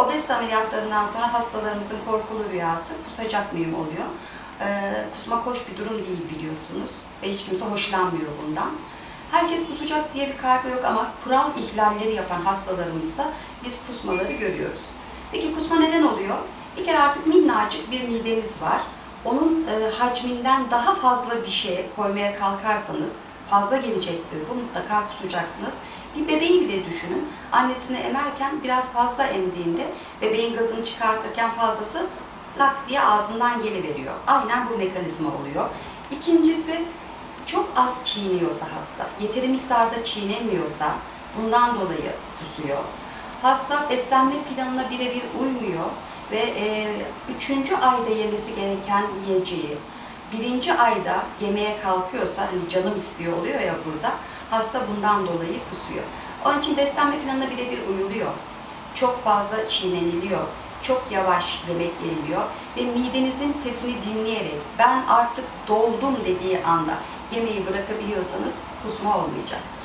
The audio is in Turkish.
Obezite ameliyatlarından sonra hastalarımızın korkulu rüyası kusacak mıyım oluyor. Ee, kusmak hoş bir durum değil biliyorsunuz ve hiç kimse hoşlanmıyor bundan. Herkes kusacak diye bir kaygı yok ama kural ihlalleri yapan hastalarımızda biz kusmaları görüyoruz. Peki kusma neden oluyor? Bir kere artık minnacık bir mideniz var. Onun e, hacminden daha fazla bir şey koymaya kalkarsanız fazla gelecektir. Bu mutlaka kusacaksınız. Bir bebeği bile düşünün. Annesini emerken biraz fazla emdiğinde bebeğin gazını çıkartırken fazlası lak diye ağzından geliveriyor. Aynen bu mekanizma oluyor. İkincisi çok az çiğniyorsa hasta, yeteri miktarda çiğnemiyorsa bundan dolayı kusuyor. Hasta beslenme planına birebir uymuyor ve e, üçüncü ayda yemesi gereken yiyeceği birinci ayda yemeye kalkıyorsa, hani canım istiyor oluyor ya burada, hasta bundan dolayı kusuyor. Onun için beslenme planına birebir uyuluyor. Çok fazla çiğneniliyor. Çok yavaş yemek yeniliyor ve midenizin sesini dinleyerek ben artık doldum dediği anda yemeği bırakabiliyorsanız kusma olmayacaktır.